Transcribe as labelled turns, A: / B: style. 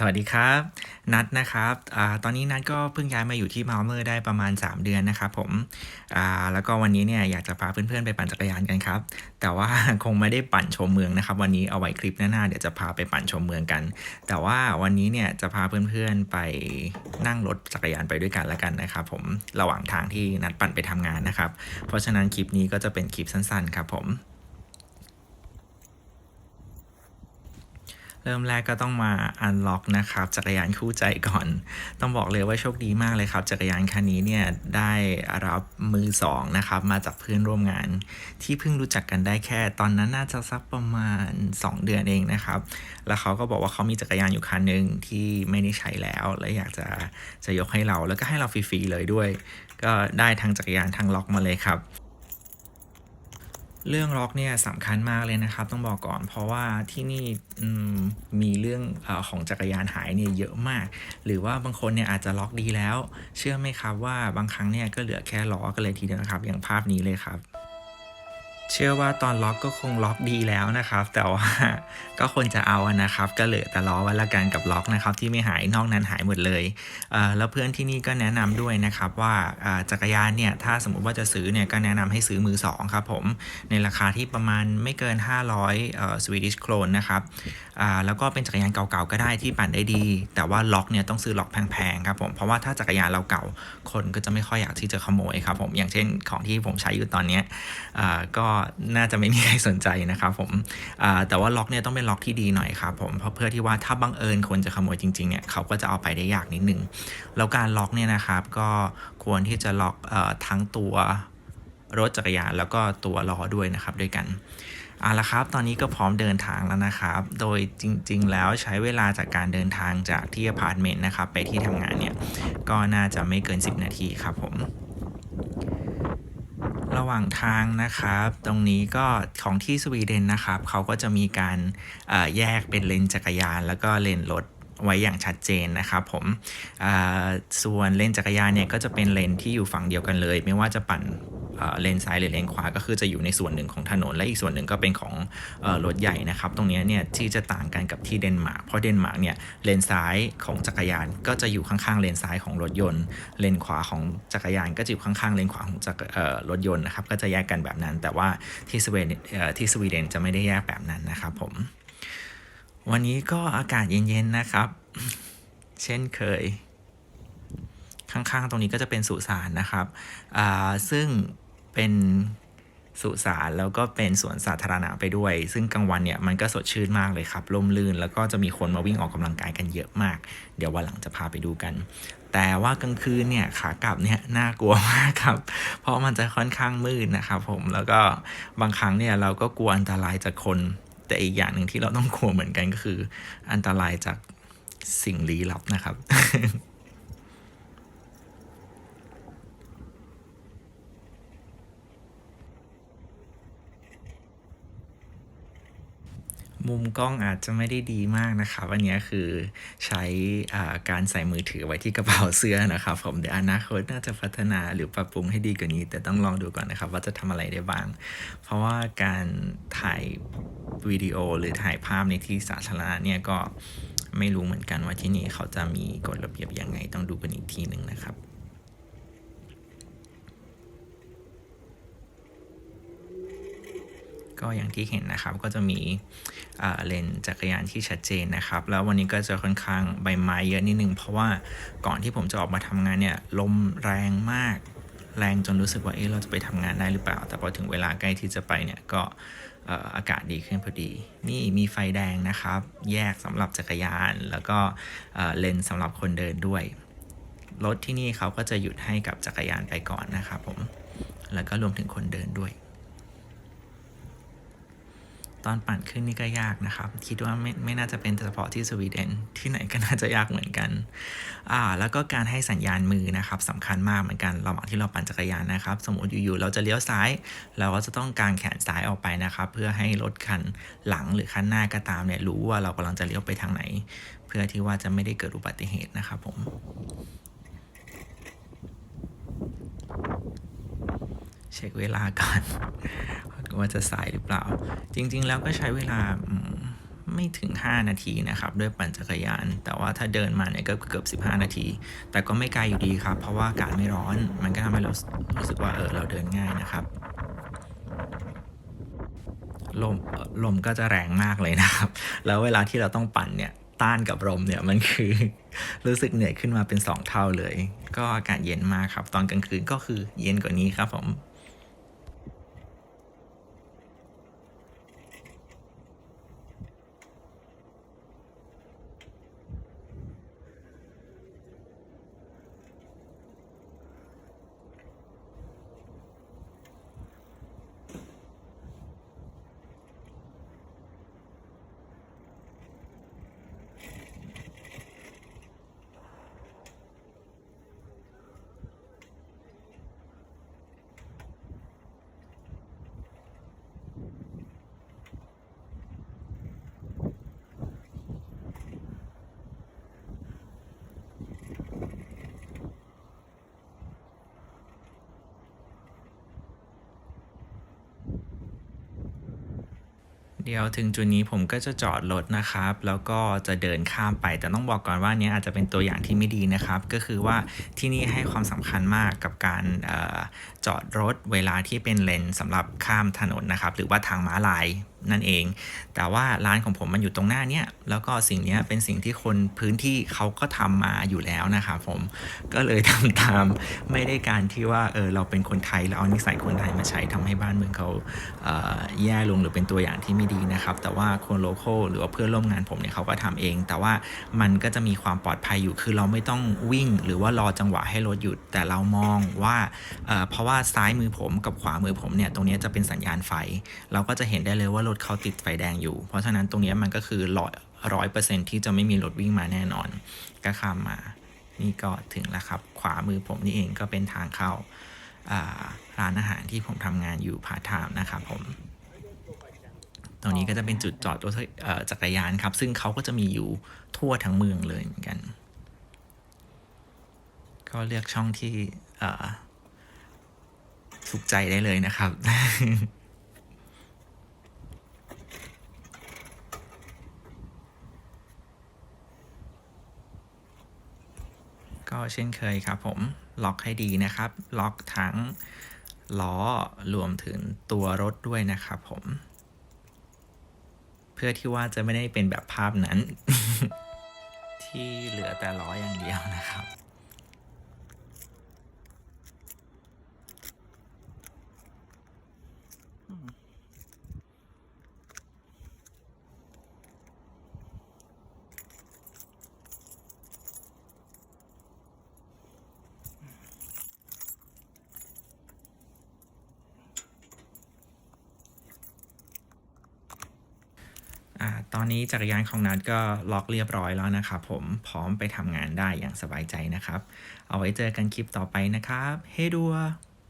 A: สวัสดีครับ นัดนะครับอตอนนี้นัดก็เพิ่งย้ายมาอยู่ที่มาเมอร์ได้ประมาณ 3 เดือนนะครับผมแล้วก็วันนี้เนี่ยอยากจะพาเพื่อนๆไปปั่นจักรยานกันครับ แต่ว่าคงไม่ได้ปั่นชมเมืองนะครับ วันนี้เอาไว้คลิปหน้าๆเดี๋ยวจะพาไปปั่นชมเมืองกัน แต่ว่าวันนี้เนี่ยจะพาเพื่อนๆไปนั่งรถจักรยานไปด้วยกันแล้วกันนะครับ ผมระหว่างทางที่นัดปั่นไปทำงานนะครับ เพราะฉะนั้นคลิปนี้ก็จะเป็นคลิปสั้นๆครับผม เริ่มแรกก็ต้องมาอันล็อกนะครับ จักรยานคู่ใจก่อน ต้องบอกเลยว่าโชคดีมากเลยครับ จักรยานคันนี้เนี่ยได้รับมือสองนะครับ มาจากเพื่อนร่วมงาน ที่เพิ่งรู้จักกันได้แค่ตอนนั้นน่าจะสักประมาณ 2 เดือนเองนะครับ แล้วเขาก็บอกว่าเขามีจักรยานอยู่คันหนึ่งที่ไม่ได้ใช้แล้ว และอยากจะจะยกให้เราแล้วก็ให้เราฟรีๆเลยด้วย ก็ได้ทั้งจักรยานทั้งล็อกมาเลยครับ เรื่องล็อกเนี่ยสำคัญมากเลยนะครับ ต้องบอกก่อนเพราะว่าที่นี่มมีเรื่องอของจักรยานหายเนี่ยเยอะมาก หรือว่าบางคนเนี่ยอาจจะล็อกดีแล้ว เชื่อไหมครับว่าบางครั้งเนี่ยก็เหลือแค่ล้อกันเลยทีเดียวนะครับ อย่างภาพนี้เลยครับ เชื่อว่าตอนล็อกก็คงล็อกดีแล้วนะครับ แต่ว่าก็ควรจะเอานะครับ ก็เหลือแต่ล้อไว้ละกันกับล็อกนะครับ ที่ไม่หายนอกนั้นหายหมดเลยเแล้วเพื่อนที่นี่ก็แนะนำด้วยนะครับว่าจักรยานเนี่ยถ้าสมมุติว่าจะซื้อเนี่ยก็แนะนำให้ซื้อมือสองครับผมในราคาที่ประมาณไม่เกิน 500เอ่อสวีดิชโครนนะครับแล้วก็เป็นจักรยานเก่าๆก็ได้ที่ปั่นได้ดี แต่ว่าล็อกเนี่ยต้องซื้อล็อกแพงๆครับผมเพราะว่าถ้าจักรยานเราเก่าคนก็จะไม่ค่อยอยากที่จะขโมยครับผมอย่างเช่นของที่ผมใช้อยู่ตอนนี้ก็น่าจะไม่มีใครสนใจนะครับผมแต่ว่าล็อกเนี่ยต้องเป็นล็อกที่ดีหน่อยครับผมเพราะเพื่อที่ว่าถ้าบังเอิญคนจะขโมยจริงๆเนี่ยเขาก็จะเอาไปได้ยากนิดนึงแล้วการล็อกเนี่ยนะครับก็ควรที่จะล็อกอทั้งตัวรถจักรยานแล้วก็ตัวล้อด้วยนะครับด้วยกันเอาละครับ ตอนนี้ก็พร้อมเดินทางแล้วนะครับ โดยจริง ๆ แล้วใช้เวลาจากการเดินทางจากที่อพาร์ตเมนต์นะครับ ไปที่ทำงานเนี่ย ก็น่าจะไม่เกิน 10 นาทีครับผม ระหว่างทางนะครับ ตรงนี้ก็ของที่สวีเดนนะครับ เขาก็จะมีการแยกเป็นเลนจักรยาน แล้วก็เลนรถไว้อย่างชัดเจนนะครับผมส่วนเลนจักรยานเนี่ยก็จะเป็นเลนที่อยู่ฝั่งเดียวกันเลย ไม่ว่าจะปั่น เลนซ้ายหรือเลนขวาก็คือจะอยู่ในส่วนหนึ่งของถนน และอีกส่วนหนึ่งก็เป็นของรถใหญ่นะครับ ตรงนี้เนี่ยที่จะต่างกันกับที่เดนมาร์กเพราะเดนมาร์กเนี่ยเลนซ้ายของจักรยานก็จะอยู่ข้างๆเลนซ้ายของรถยนต์ เลนขวาของจักรยานก็จะอยู่ข้างๆเลนขวาของจักรรถยนต์นะครับก็จะแยกกันแบบนั้น แต่ว่าที่สวีเดนที่สวีเดนจะไม่ได้แยกแบบนั้นนะครับผมวันนี้ก็อากาศเย็นๆนะครับ เช่นเคย ข้างๆ ตรงนี้ก็จะเป็นสุสานนะครับ ซึ่ง เป็นสุสานแล้วก็เป็นสวนสาธารณะไปด้วย ซึ่งกลางวันเนี่ยมันก็สดชื่นมากเลยครับลมลื่น แล้วก็จะมีคนมาวิ่งออกกำลังกายกันเยอะมาก เดี๋ยววันหลังจะพาไปดูกัน แต่ว่ากลางคืนเนี่ยขากลับเนี่ยน่ากลัวมากครับ เพราะมันจะค่อนข้างมืดนะครับผมแล้วก็บางครั้งเนี่ยเราก็กลัวอันตรายจากคนแต่อีกอย่างหนึ่งที่เราต้องกลัวเหมือนกันก็คือ อันตรายจากสิ่งลี้ลับนะครับ มุมกล้องอาจจะไม่ได้ดีมากนะครับอันนี้คือใช้อ่าการใส่มือถือไว้ที่กระเป๋าเสื้อนะครับ ผมเดี๋ยวอนาคตน่าจะพัฒนาหรือปรับปรุงให้ดีกว่านี้ แต่ต้องลองดูก่อนนะครับ ว่าจะทำอะไรได้บ้าง เพราะว่าการถ่ายวิดีโอหรือถ่ายภาพในที่สาธารณะเนี่ยก็ไม่รู้เหมือนกันว่าที่นี่เขาจะมีกฎระเบียบยังไงต้องดูกันอีกทีหนึ่งนะครับ ก็อย่างที่เห็นนะครับก็จะมีเลนจักรยานที่ชัดเจนนะครับ แล้ววันนี้ก็จะค่อนข้างใบไม้เยอะนิดนึง เพราะว่าก่อนที่ผมจะออกมาทำงานเนี่ยลมแรงมากแรงจนรู้สึกว่าเอ๊ะเราจะไปทำงานได้หรือเปล่า แต่พอถึงเวลาใกล้ที่จะไปเนี่ยก็อากาศดีขึ้นพอดี นี่มีไฟแดงนะครับ แยกสำหรับจักรยาน แล้วก็เอ่อเลนสำหรับคนเดินด้วยรถที่นี่เขาก็จะหยุดให้กับจักรยานไปก่อนนะครับผม แล้วก็รวมถึงคนเดินด้วย ตอนปั่นขึ้นนี่ก็ยากนะครับ คิดว่าไม่ไม่น่าจะเป็นเฉพาะที่สวีเดนที่ไหนก็น่าจะยากเหมือนกันอ่าแล้วก็การให้สัญญาณมือนะครับสำคัญมากเหมือนกันระหว่างที่เราปั่นจักรยานนะครับ สมมติอยู่ๆเราจะเลี้ยวซ้าย เราก็จะต้องกางแขนซ้ายออกไปนะครับ เพื่อให้รถคันหลังหรือคันหน้าก็ตามเนี่ยรู้ว่าเรากำลังจะเลี้ยวไปทางไหน เพื่อที่ว่าจะไม่ได้เกิดอุบัติเหตุนะครับผมเช็คเวลาก่อน ว่าจะสายหรือเปล่า จริง ๆ แล้วก็ใช้เวลาไม่ถึง 5 นาทีนะครับ ด้วยปั่นจักรยาน แต่ว่าถ้าเดินมาเนี่ยก็เกือบ 15 นาที แต่ก็ไม่ไกลอยู่ดีครับ เพราะว่าอากาศไม่ร้อน มันก็ทำให้เรารู้สึกว่าเออเราเดินง่ายนะครับลมลมก็จะแรงมากเลยนะครับ แล้วเวลาที่เราต้องปั่นเนี่ยต้านกับลมเนี่ยมันคือ รู้สึกเหนื่อยขึ้นมาเป็น 2 เท่าเลย ก็อากาศเย็นมากครับ ตอนกลางคืนก็คือเย็นกว่านี้ครับผม เดียวถึงจุดนี้ผมก็จะจอดรถนะครับ แล้วก็จะเดินข้ามไป แต่ต้องบอกก่อนว่าเนี้ยอาจจะเป็นตัวอย่างที่ไม่ดีนะครับ ก็คือว่าที่นี่ให้ความสำคัญมากกับการออจอดรถเวลาที่เป็นเลนสำหรับข้ามถนนนะครับ หรือว่าทางม้าลาย นั่นเอง แต่ว่าร้านของผมมันอยู่ตรงหน้าเนี้ยแล้วก็สิ่งนี้เป็นสิ่งที่คนพื้นที่เขาก็ทำมาอยู่แล้วนะครับผมก็เลยทำตามไม่ได้การที่ว่าเออเราเป็นคนไทยแล้วเอานิสัยคนไทยมาใช้ทำให้บ้านเมืองเขาเแย่ลงหรือเป็นตัวอย่างที่ไม่ดีนะครับ แต่ว่าคนโลโก้หรือว่าเพื่อนร่วมงานผมเนี่ยเขาก็ทำเอง แต่ว่ามันก็จะมีความปลอดภัยอยู่คือเราไม่ต้องวิ่ง หรือว่ารอจังหวะให้รถหยุด แต่เรามองว่าเเพราะว่าซ้ายมือผมกับขวามือผมเนี่ยตรงนี้จะเป็นสัญญาณไฟ เราก็จะเห็นได้เลยว่ารถเขาติดไฟแดงอยู่ เพราะฉะนั้นตรงนี้มันก็คือร้อยร้อยเปอร์เซ็นที่จะไม่มีรถวิ่งมาแน่นอน ก็ข้ามมา นี่ก็ถึงแล้วครับ ขวามือผมนี่เองก็เป็นทางเข้าร้านอาหารที่ผมทำงานอยู่พาร์ทไทม์นะครับผม ตรงนี้ก็จะเป็นจุดจอดรถจักรยานครับ ซึ่งเขาก็จะมีอยู่ทั่วทั้งเมืองเลยเหมือนกัน ก็เลือกช่องที่เอ่อถูกใจได้เลยนะครับ ก็เช่นเคยครับผมล็อกให้ดีนะครับ ล็อกทั้งล้อรวมถึงตัวรถด้วยนะครับผม เพื่อที่ว่าจะไม่ได้เป็นแบบภาพนั้น ที่เหลือแต่ล้ออย่างเดียวนะครับ อตอนนี้จักรยานของนัดก็ล็อกเรียบร้อยแล้วนะครับผมพร้อมไปทำงานได้อย่างสบายใจนะครับ เอาไว้เจอกันคลิปต่อไปนะครับ เฮ้ดัว